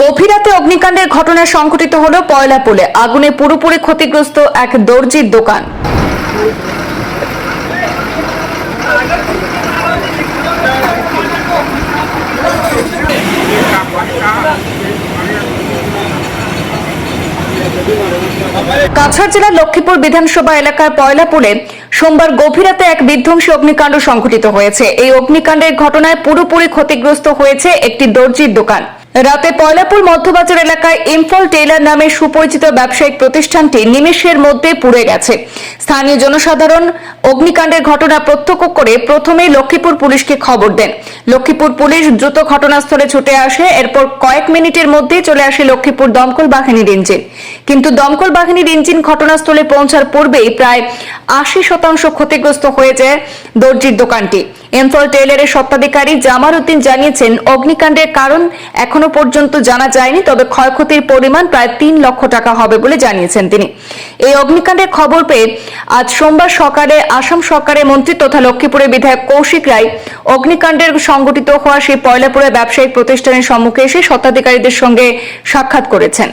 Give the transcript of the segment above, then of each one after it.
গভীর রাতে অগ্নিকাণ্ডের ঘটনা সংঘটিত হলো পয়লাপুলে আগুনে পুরোপুরি ক্ষতিগ্রস্ত এক দর্জির দোকান। কাছাড় জেলার লক্ষ্মীপুর বিধানসভা এলাকার পয়লাপুলে সোমবার গভীর রাতে এক বিধ্বংসী অগ্নিকাণ্ড সংঘটিত হয়েছে। এই অগ্নিকাণ্ডের ঘটনায় পুরোপুরি ক্ষতিগ্রস্ত হয়েছে একটি দর্জির দোকান। রাতে পয়লাপুর মধ্যবাজার এলাকায় ইম্ফল টেইলার নামে সুপরিচিত ব্যবসায়িক প্রতিষ্ঠানটি নিমেষের মধ্যে পুড়ে গেছে। স্থানীয় জনসাধারণ অগ্নিকাণ্ডের ঘটনা প্রত্যক্ষ করে প্রথমেই লক্ষ্মীপুর পুলিশকে খবর দেন। লক্ষ্মীপুর পুলিশ দ্রুত ঘটনাস্থলে ছুটে আসে, এরপর কয়েক মিনিটের মধ্যেই চলে আসে লক্ষ্মীপুর দমকল বাহিনীর ইঞ্জিন। কিন্তু দমকল বাহিনীর ইঞ্জিন ঘটনাস্থলে পৌঁছার পূর্বেই প্রায় আশি শতাংশ ক্ষতিগ্রস্ত হয়ে যায় দর্জির দোকানটি। এমফল টেইলারের স্বত্বাধিকারী জামার উদ্দিন জানিয়েছেন অগ্নিকাণ্ডের কারণ এখনও পর্যন্ত জানা যায়নি তবে ক্ষয়ক্ষতির পরিমাণ প্রায় তিন লক্ষ টাকা হবে বলে জানিয়েছেন তিনি। এই অগ্নিকাণ্ডের খবর পেয়ে আজ সোমবার সকালে আসাম সরকারের মন্ত্রী তথা লক্ষ্মীপুরের বিধায়ক কৌশিক রায় অগ্নিকাণ্ডের সংগঠিত হওয়া সেই পয়লাপুরে ব্যবসায়িক প্রতিষ্ঠানের সম্মুখে এসে স্বত্বাধিকারীদের সঙ্গে সাক্ষাৎ করেছেন।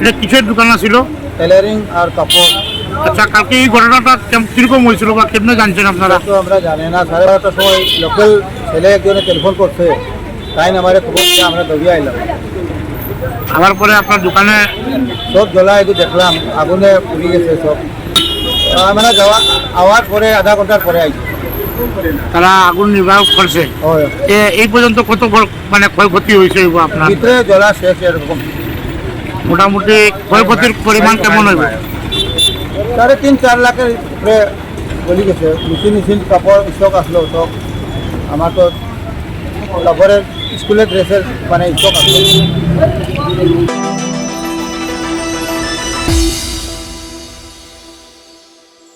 এটা কিসের দোকান ছিল? টেলারিং আর কাপড়। আচ্ছা কালকে এই ঘটনাটা কীরকম হয়েছিল বা কেমনে জানছেন আপনারা? তো আমরা জানি না। সাড়ে বারোটার সময় লোকাল ছেলে একজনে টেলিফোন করছে। তাই না আমার খবর দিয়ে আমরা দৌড়িয়ে আইলাম। আবার পরে আপনার দোকানে সব জ্বলা একটু দেখলাম। আগুনে পুড়ে গেছে সব। আমরা যাওয়া আওয়ার পরে আধা ঘণ্টার পরে আইছি। তারা আগুন নির্বাহ করছে। এই পর্যন্ত কত মানে ক্ষয়ক্ষতি হয়েছে আপনার? ভিতরে জ্বলা শেষ এরকম। মোটামুটি ক্ষয়ক্ষতির পরিমাণ কেমন হইবে? সাড়ে তিন, চার লাখের উপরে বলি গেছে। মেশিন মেশিন কাপড় স্টক আসলো স্টক আমার তো লাভরের স্কুলের ড্রেসের মানে স্টক আসলো।